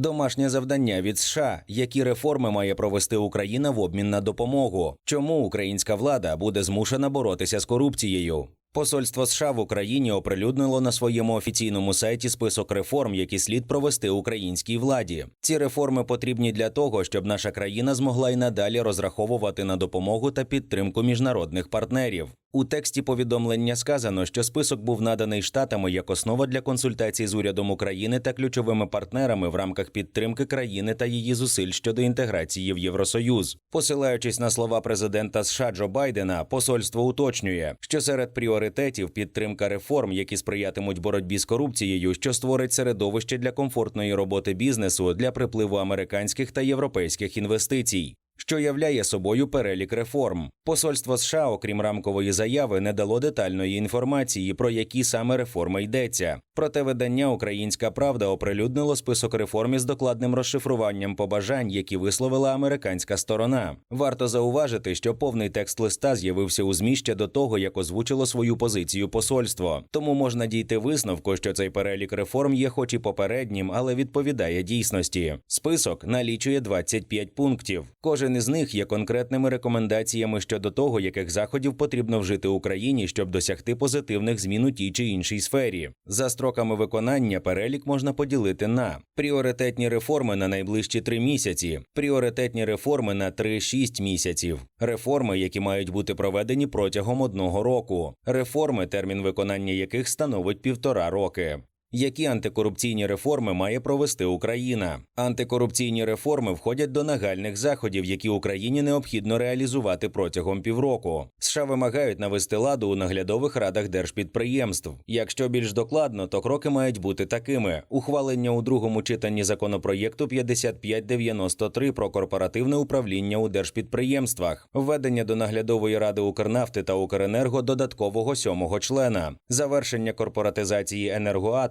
Домашнє завдання від США, які реформи має провести Україна в обмін на допомогу. Чому українська влада буде змушена боротися з корупцією? Посольство США в Україні оприлюднило на своєму офіційному сайті список реформ, які слід провести українській владі. Ці реформи потрібні для того, щоб наша країна змогла й надалі розраховувати на допомогу та підтримку міжнародних партнерів. У тексті повідомлення сказано, що список був наданий штатами як основа для консультацій з урядом України та ключовими партнерами в рамках підтримки країни та її зусиль щодо інтеграції в Євросоюз. Посилаючись на слова президента США Джо Байдена, посольство уточнює, що серед пріоритетів підтримка реформ, які сприятимуть боротьбі з корупцією, що створить середовище для комфортної роботи бізнесу для припливу американських та європейських інвестицій що являє собою перелік реформ. Посольство США, окрім рамкової заяви, не дало детальної інформації, про які саме реформи йдеться. Проте видання Українська Правда оприлюднило список реформ із докладним розшифруванням побажань, які висловила американська сторона. Варто зауважити, що повний текст листа з'явився у ЗМІ ще до того, як озвучило свою позицію посольство. Тому можна дійти висновку, що цей перелік реформ є, хоч і попереднім, але відповідає дійсності. Список налічує 25 пунктів. Кожен із них є конкретними рекомендаціями щодо того, яких заходів потрібно вжити Україні, щоб досягти позитивних змін у тій чи іншій сфері. За строками виконання перелік можна поділити на пріоритетні реформи на найближчі три місяці, пріоритетні реформи на 3-6 місяців, реформи, які мають бути проведені протягом одного року, реформи, термін виконання яких становить півтора роки. Які антикорупційні реформи має провести Україна? Антикорупційні реформи входять до нагальних заходів, які Україні необхідно реалізувати протягом півроку. США вимагають навести ладу у наглядових радах держпідприємств. Якщо більш докладно, то кроки мають бути такими: ухвалення у другому читанні законопроєкту 5593 про корпоративне управління у держпідприємствах, введення до наглядової ради Укрнафти та Укренерго додаткового сьомого члена, завершення корпоратизації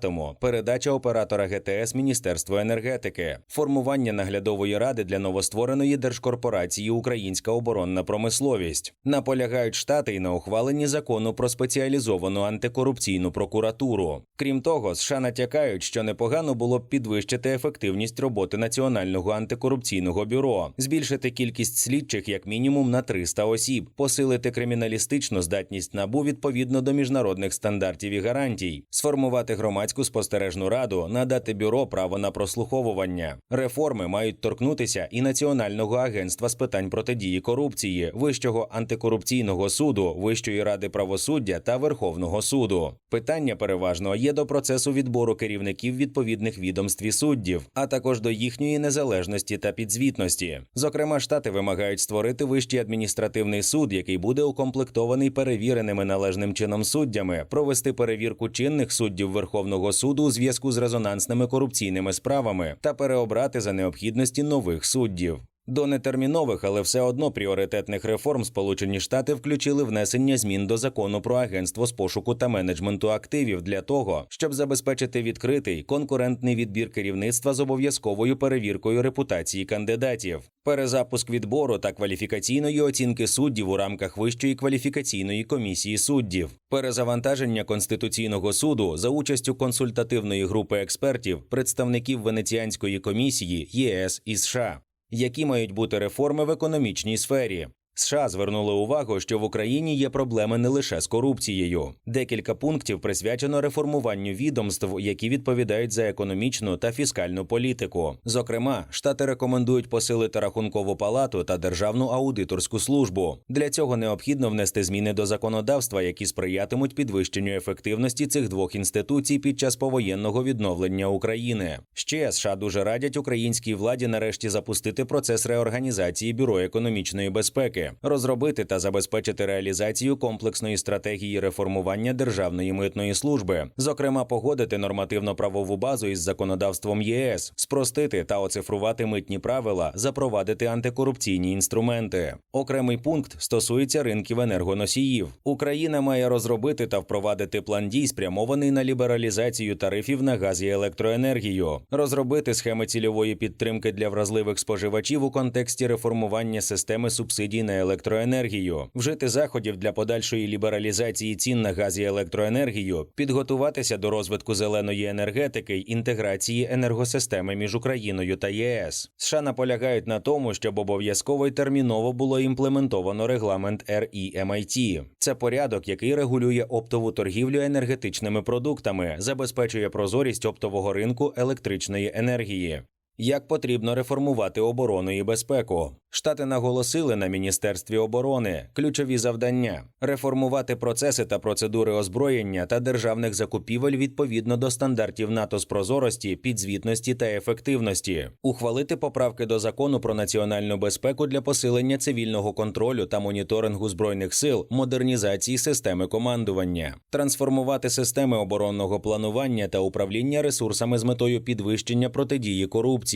енергоатому, передача оператора ГТС Міністерству енергетики, формування наглядової ради для новоствореної держкорпорації Українська оборонна промисловість. Наполягають штати й на ухваленні закону про спеціалізовану антикорупційну прокуратуру. Крім того, США натякають, що непогано було б підвищити ефективність роботи Національного антикорупційного бюро, збільшити кількість слідчих як мінімум на 300 осіб, посилити криміналістичну здатність набу відповідно до міжнародних стандартів і гарантій, сформувати громадську спостережну раду, надати бюро право на прослуховування. Реформи мають торкнутися і Національного агентства з питань протидії корупції, Вищого антикорупційного суду, Вищої ради правосуддя та Верховного суду. Питання переважно є до процесу відбору керівників відповідних відомств і суддів, а також до їхньої незалежності та підзвітності. Зокрема, штати вимагають створити вищий адміністративний суд, який буде укомплектований перевіреними належним чином суддями, провести перевірку чинних суддів Верховного суду у зв'язку з резонансними корупційними справами та переобрати за необхідності нових суддів. До нетермінових, але все одно пріоритетних реформ Сполучені Штати включили внесення змін до закону про агентство з пошуку та менеджменту активів для того, щоб забезпечити відкритий конкурентний відбір керівництва з обов'язковою перевіркою репутації кандидатів, перезапуск відбору та кваліфікаційної оцінки суддів у рамках Вищої кваліфікаційної комісії суддів, перезавантаження конституційного суду за участю консультативної групи експертів, представників Венеціанської комісії ЄС і США які мають бути реформи в економічній сфері. США звернули увагу, що в Україні є проблеми не лише з корупцією. Декілька пунктів присвячено реформуванню відомств, які відповідають за економічну та фіскальну політику. Зокрема, штати рекомендують посилити рахункову палату та державну аудиторську службу. Для цього необхідно внести зміни до законодавства, які сприятимуть підвищенню ефективності цих двох інституцій під час повоєнного відновлення України. Ще США дуже радять українській владі нарешті запустити процес реорганізації бюро економічної безпеки розробити та забезпечити реалізацію комплексної стратегії реформування державної митної служби, зокрема, погодити нормативно-правову базу із законодавством ЄС, спростити та оцифрувати митні правила, запровадити антикорупційні інструменти. Окремий пункт стосується ринків енергоносіїв. Україна має розробити та впровадити план дій, спрямований на лібералізацію тарифів на газ і електроенергію, розробити схеми цільової підтримки для вразливих споживачів у контексті реформування системи субсидій на на електроенергію, вжити заходів для подальшої лібералізації цін на газ і електроенергію, підготуватися до розвитку зеленої енергетики й інтеграції енергосистеми між Україною та ЄС. США наполягають на тому, щоб обов'язково й терміново було імплементовано регламент REMIT. Це порядок, який регулює оптову торгівлю енергетичними продуктами, забезпечує прозорість оптового ринку електричної енергії. Як потрібно реформувати оборону і безпеку? Штати наголосили на міністерстві оборони ключові завдання: реформувати процеси та процедури озброєння та державних закупівель відповідно до стандартів НАТО з прозорості, підзвітності та ефективності, ухвалити поправки до закону про національну безпеку для посилення цивільного контролю та моніторингу збройних сил, модернізації системи командування, трансформувати системи оборонного планування та управління ресурсами з метою підвищення протидії корупції,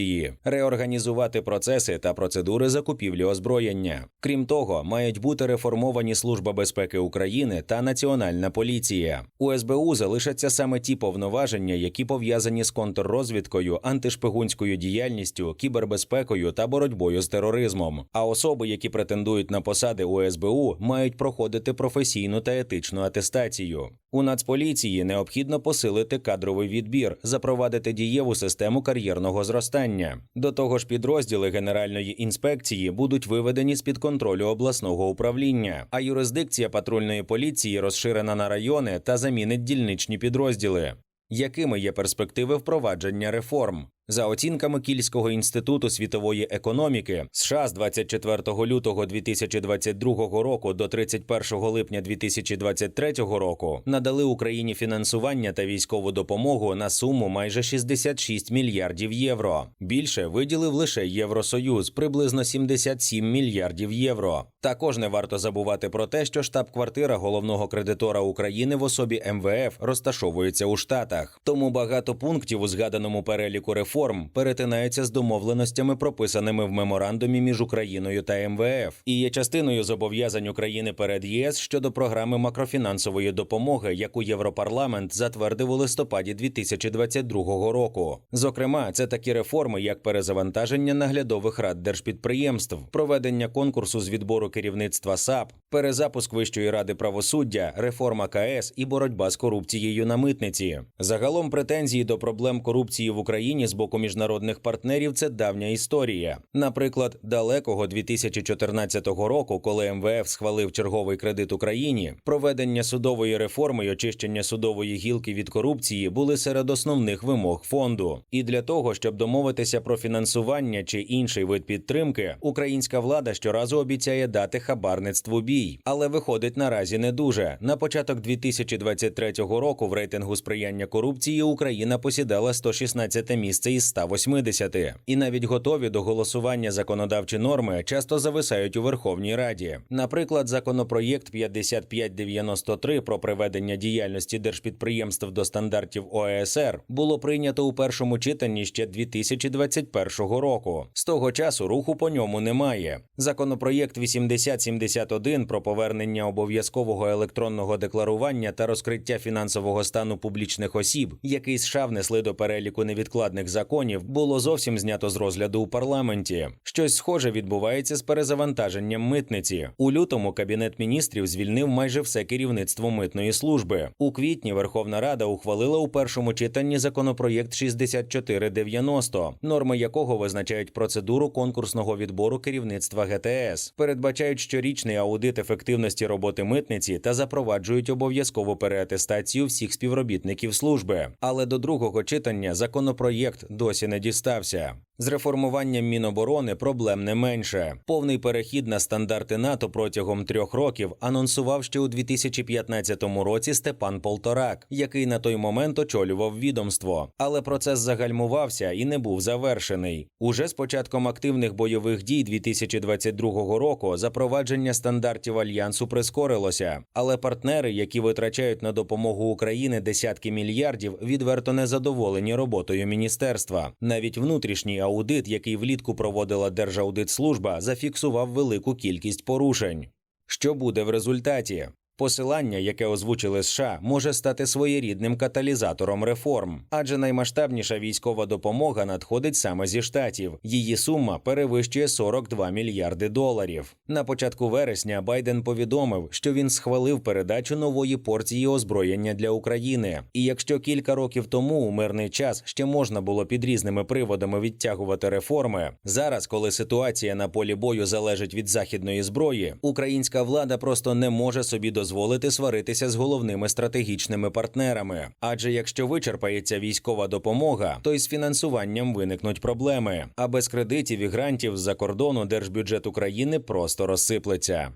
реорганізувати процеси та процедури закупівлі озброєння. Крім того, мають бути реформовані Служба безпеки України та Національна поліція. У СБУ залишаться саме ті повноваження, які пов'язані з контррозвідкою, антишпигунською діяльністю, кібербезпекою та боротьбою з тероризмом. А особи, які претендують на посади у СБУ, мають проходити професійну та етичну атестацію. У Нацполіції необхідно посилити кадровий відбір, запровадити дієву систему кар'єрного зростання. До того ж, підрозділи Генеральної інспекції будуть виведені з під контролю обласного управління, а юрисдикція патрульної поліції розширена на райони та замінить дільничні підрозділи. Якими є перспективи впровадження реформ? За оцінками Кільського інституту світової економіки, США з 24 лютого 2022 року до 31 липня 2023 року надали Україні фінансування та військову допомогу на суму майже 66 мільярдів євро. Більше виділив лише Євросоюз приблизно 77 мільярдів євро. Також не варто забувати про те, що штаб-квартира головного кредитора України в особі МВФ розташовується у Штатах. Тому багато пунктів у згаданому переліку реформ реформ перетинаються з домовленостями, прописаними в меморандумі між Україною та МВФ, і є частиною зобов'язань України перед ЄС щодо програми макрофінансової допомоги, яку Європарламент затвердив у листопаді 2022 року. Зокрема, це такі реформи, як перезавантаження наглядових рад держпідприємств, проведення конкурсу з відбору керівництва САП, перезапуск Вищої ради правосуддя, реформа КС і боротьба з корупцією на митниці. Загалом претензії до проблем корупції в Україні з боку міжнародних партнерів це давня історія. Наприклад, далекого 2014 року, коли МВФ схвалив черговий кредит Україні, проведення судової реформи й очищення судової гілки від корупції були серед основних вимог фонду. І для того, щоб домовитися про фінансування чи інший вид підтримки, українська влада щоразу обіцяє дати хабарництву бій, але виходить наразі не дуже. На початок 2023 року в рейтингу сприяння корупції Україна посідала 116 місце із 180. І навіть готові до голосування законодавчі норми часто зависають у Верховній Раді. Наприклад, законопроєкт 5593 про приведення діяльності держпідприємств до стандартів ОЕСР було прийнято у першому читанні ще 2021 року. З того часу руху по ньому немає. Законопроєкт 8071 про повернення обов'язкового електронного декларування та розкриття фінансового стану публічних осіб, який США внесли до переліку невідкладних законів, було зовсім знято з розгляду у парламенті. Щось схоже відбувається з перезавантаженням митниці. У лютому кабінет міністрів звільнив майже все керівництво митної служби. У квітні Верховна Рада ухвалила у першому читанні законопроєкт 6490, норми якого визначають процедуру конкурсного відбору керівництва ГТС, передбачають щорічний аудит ефективності роботи митниці та запроваджують обов'язкову переатестацію всіх співробітників служби. Але до другого читання законопроєкт досі не дістався. З реформуванням Міноборони проблем не менше. Повний перехід на стандарти НАТО протягом трьох років анонсував ще у 2015 році Степан Полторак, який на той момент очолював відомство. Але процес загальмувався і не був завершений. Уже з початком активних бойових дій 2022 року запровадження стандартів альянсу прискорилося. Але партнери, які витрачають на допомогу Україні десятки мільярдів, відверто не задоволені роботою міністерства. Навіть внутрішній аудит, який влітку проводила Держаудитслужба, зафіксував велику кількість порушень. Що буде в результаті? Посилання, яке озвучили США, може стати своєрідним каталізатором реформ, адже наймасштабніша військова допомога надходить саме зі штатів. Її сума перевищує 42 мільярди доларів. На початку вересня Байден повідомив, що він схвалив передачу нової порції озброєння для України. І якщо кілька років тому у мирний час ще можна було під різними приводами відтягувати реформи, зараз, коли ситуація на полі бою залежить від західної зброї, українська влада просто не може собі дозволити сваритися з головними стратегічними партнерами. Адже якщо вичерпається військова допомога, то й з фінансуванням виникнуть проблеми. А без кредитів і грантів з-за кордону держбюджет України просто розсиплеться.